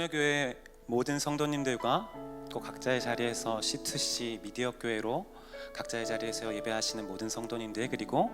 성묘교회 모든 성도님들과 또 각자의 자리에서 C2C 미디어 교회로 각자의 자리에서 예배하시는 모든 성도님들 그리고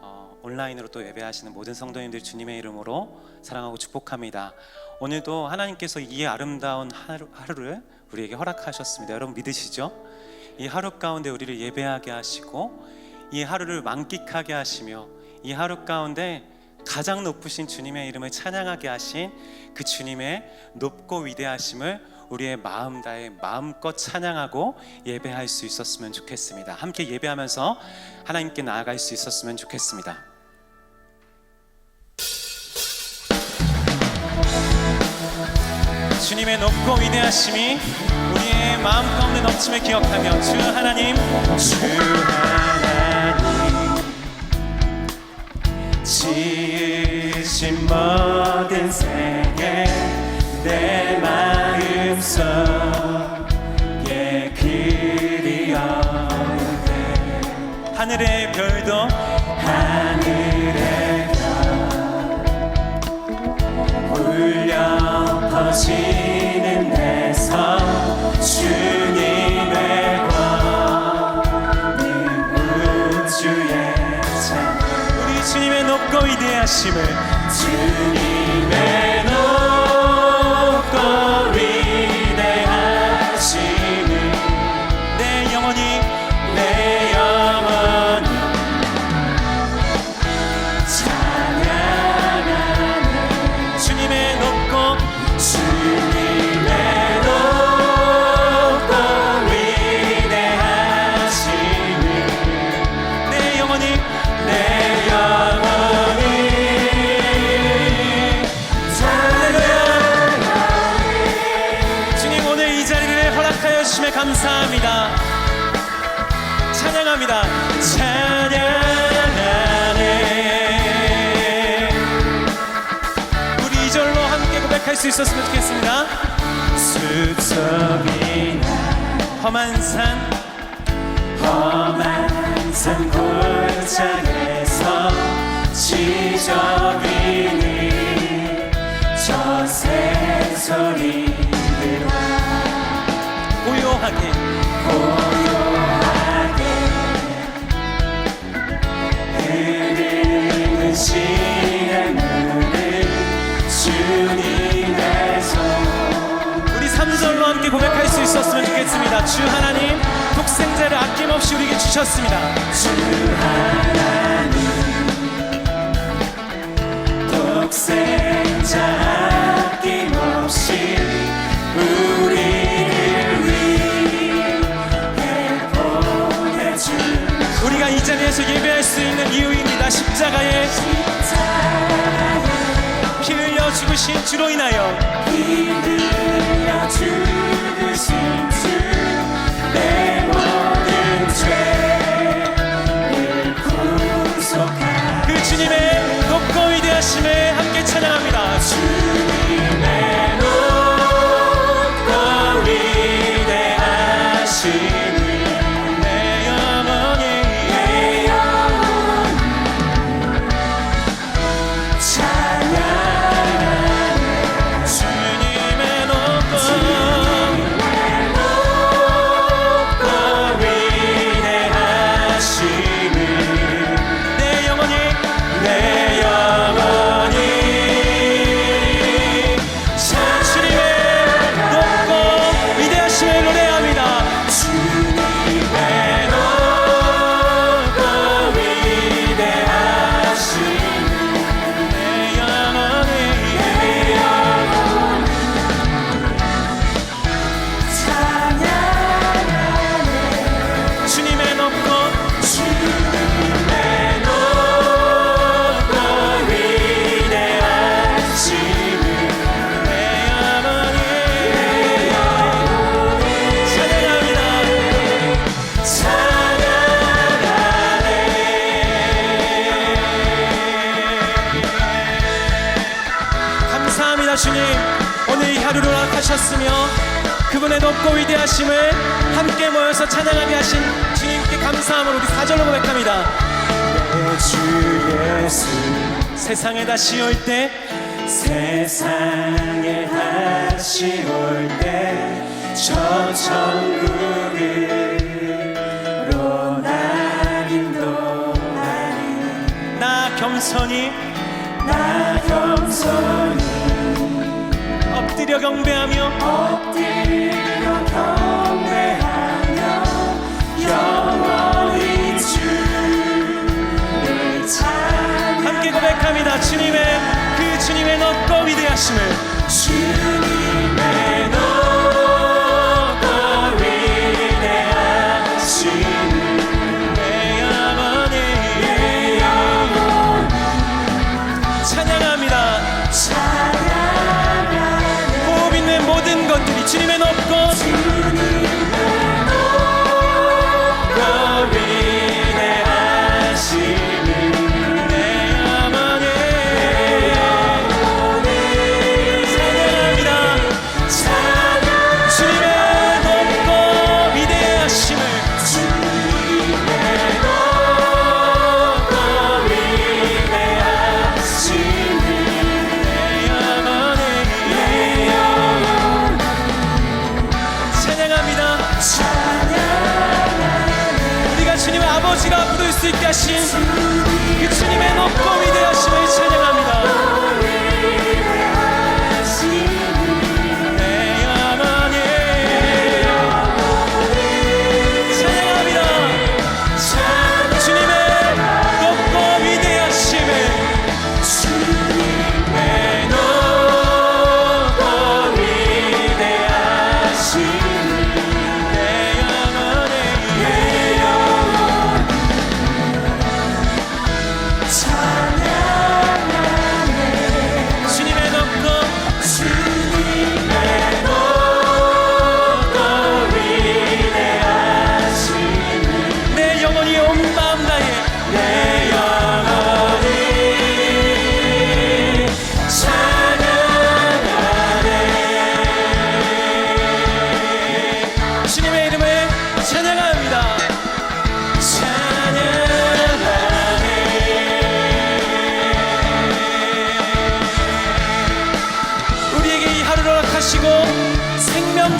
어, 온라인으로 또 예배하시는 모든 성도님들 주님의 이름으로 사랑하고 축복합니다. 오늘도 하나님께서 이 아름다운 하루, 하루를 우리에게 허락하셨습니다. 여러분 믿으시죠? 이 하루 가운데 우리를 예배하게 하시고 이 하루를 만끽하게 하시며 이 하루 가운데 가장 높으신 주님의 이름을 찬양하게 하신 그 주님의 높고 위대하심을 우리의 마음 다해 마음껏 찬양하고 예배할 수 있었으면 좋겠습니다. 함께 예배하면서 하나님께 나아갈 수 있었으면 좋겠습니다. 주님의 높고 위대하심이 우리의 마음 가운데 넘침을 기억하며 주 하나님 주 하나님 지으신 모든 세계 내 마음속에 그리어오네 하늘의 별도 하늘의 별. 울려 퍼지 위대하심을 주님의 절로 함께 고백할 수 있었으면 좋겠습니다. 수첩이나 험한 산. 험한 산 골짜기에서 지저귀는 저 새소리들과 고요하게 고요하게 3절로 함께 고백할 수 있었으면 좋겠습니다. 주 하나님 독생자를 아낌없이 우리에게 주셨습니다. 주 하나님 독생자 아낌없이 우리를 위해 보내준 우리가 이 자리에서 예배할 수 있는 이유입니다. 십자가에 피 흘려 죽으신 주로 인하여 그분의 높고 위대하심을 함께 모여서 찬양하게 하신 주님께 감사함으로 우리 사절로 고백합니다. 내주 예수 세상에 다시 올 때 세상에 다시 올 때 저 천국으로 날 인도하리 나 겸손히 나 겸손히. 엎드려 경배하며 엎드려 고백합니다. 주님의 그 주님의 높고 위대하심을. 주님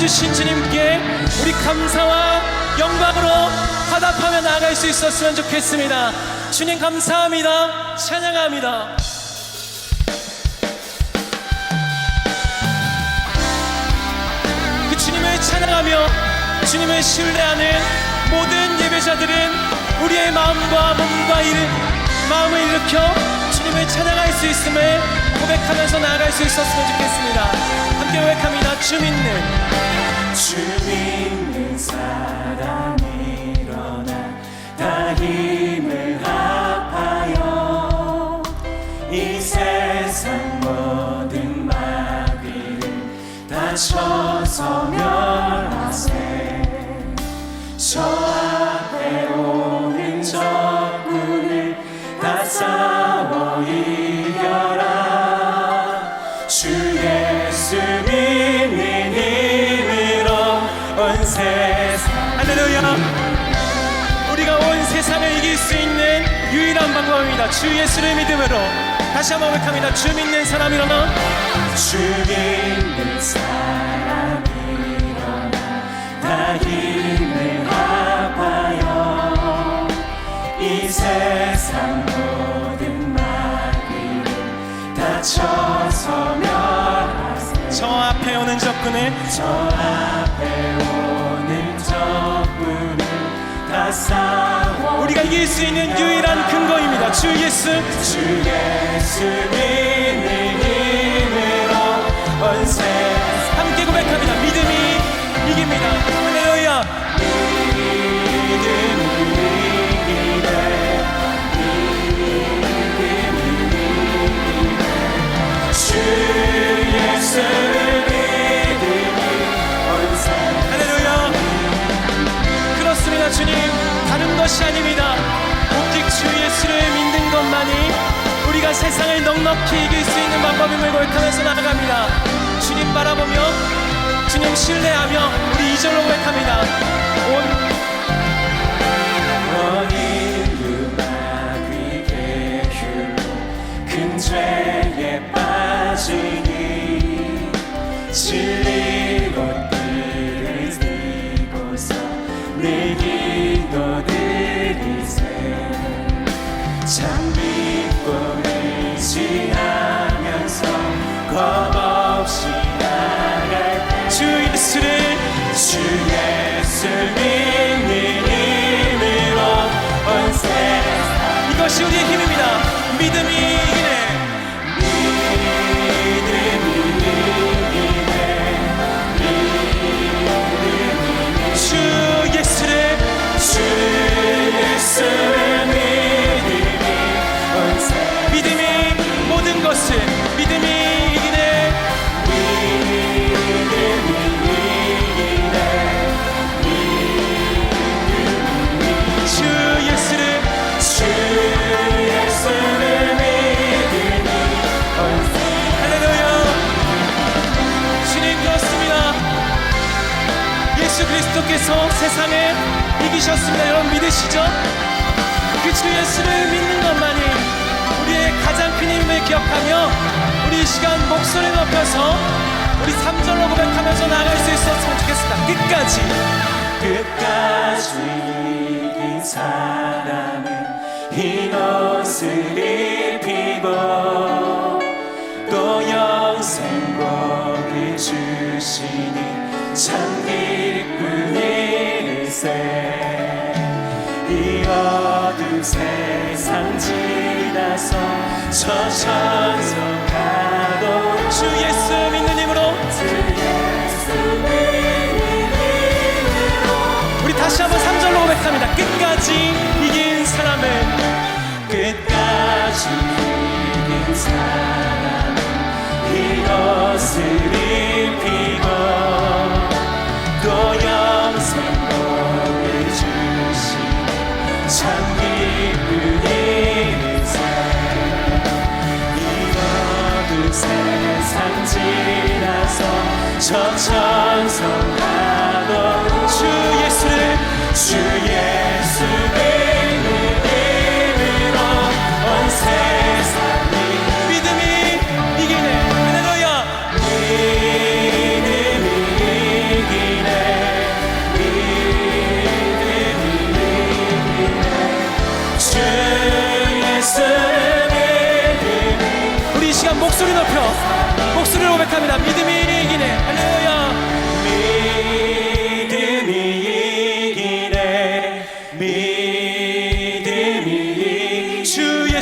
주신 주님께 우리 감사와 영광으로 화답하며 나아갈 수 있었으면 좋겠습니다. 주님 감사합니다. 찬양합니다. 그 주님을 찬양하며 주님을 신뢰하는 모든 예배자들은 우리의 마음과 몸과 일, 마음을 일으켜 주님을 찬양할 수 있음을 고백하면서 나아갈 수 있었으면 좋겠습니다. 함께 고백합니다. 주 믿는 주 믿는 사람이 일어나 다 힘을 합하여 이 세상 모든 마귀를 다 쳐서 멸하세 저 방법입니다. 주 예수를 믿음으로 다시 한번 고백합니다. 주 믿는 사람 일어나 주 믿는 사람 일어나 다 힘을 합하여 이 세상 모든 마귀를 다 쳐서 멸하세 저 앞에 오는 적군을 저 앞 우리가 이길 수 있는 유일한 근거입니다. 주 예수. 주 예수 믿 우리가 세상을 넉넉히 이길 수 있는 방법임을 고백하면서 나아갑니다. 주님 바라보며 주님 신뢰하며 우리 이절로 고백합니다. 온 계율로 큰 죄에 빠져 예수 예수 그리스도께서 세상을 이기셨습니다. 여러분 믿으시죠? 그 주 예수를 믿는 것만이 우리의 가장 큰 힘을 기억하며 우리 이 시간 목소리 높여서 우리 3절로 고백하면서 나아갈 수 있었으면 좋겠습니다. 끝까지. 끝까지 이긴 사람은 흰 옷을 입히고 또 영생복 세상 지나서 저 천성 가도 주 예수 믿는 힘으로. 주 예수 믿는 힘으로. 우리 다시 한번 3절로 고백합니다. 끝까지 이긴 사람은 끝까지 이긴 사람은 이것을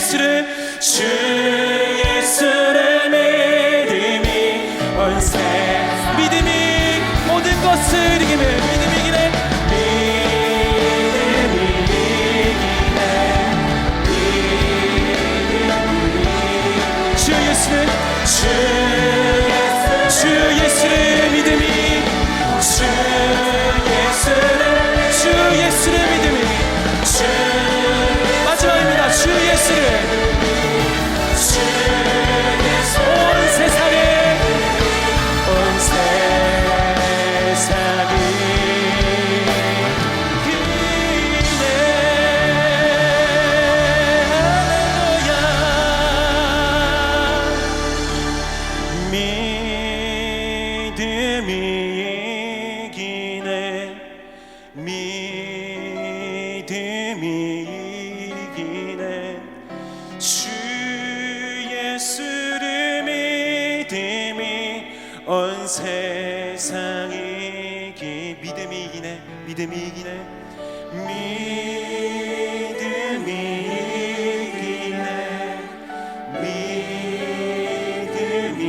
예수를 주 기 믿음이 이기네 믿음이 이기네. 믿음이 이기네. 믿음이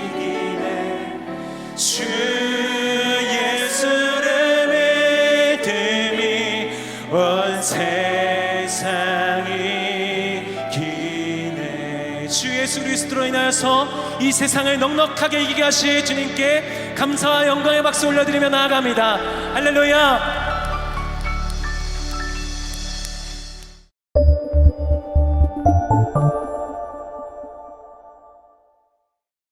이기네. 주 예수를 믿음이 온세 예수 그리스도로 인하여서 이 세상을 넉넉하게 이기게 하실 주님께 감사와 영광의 박수 올려드리며 나아갑니다. 할렐루야.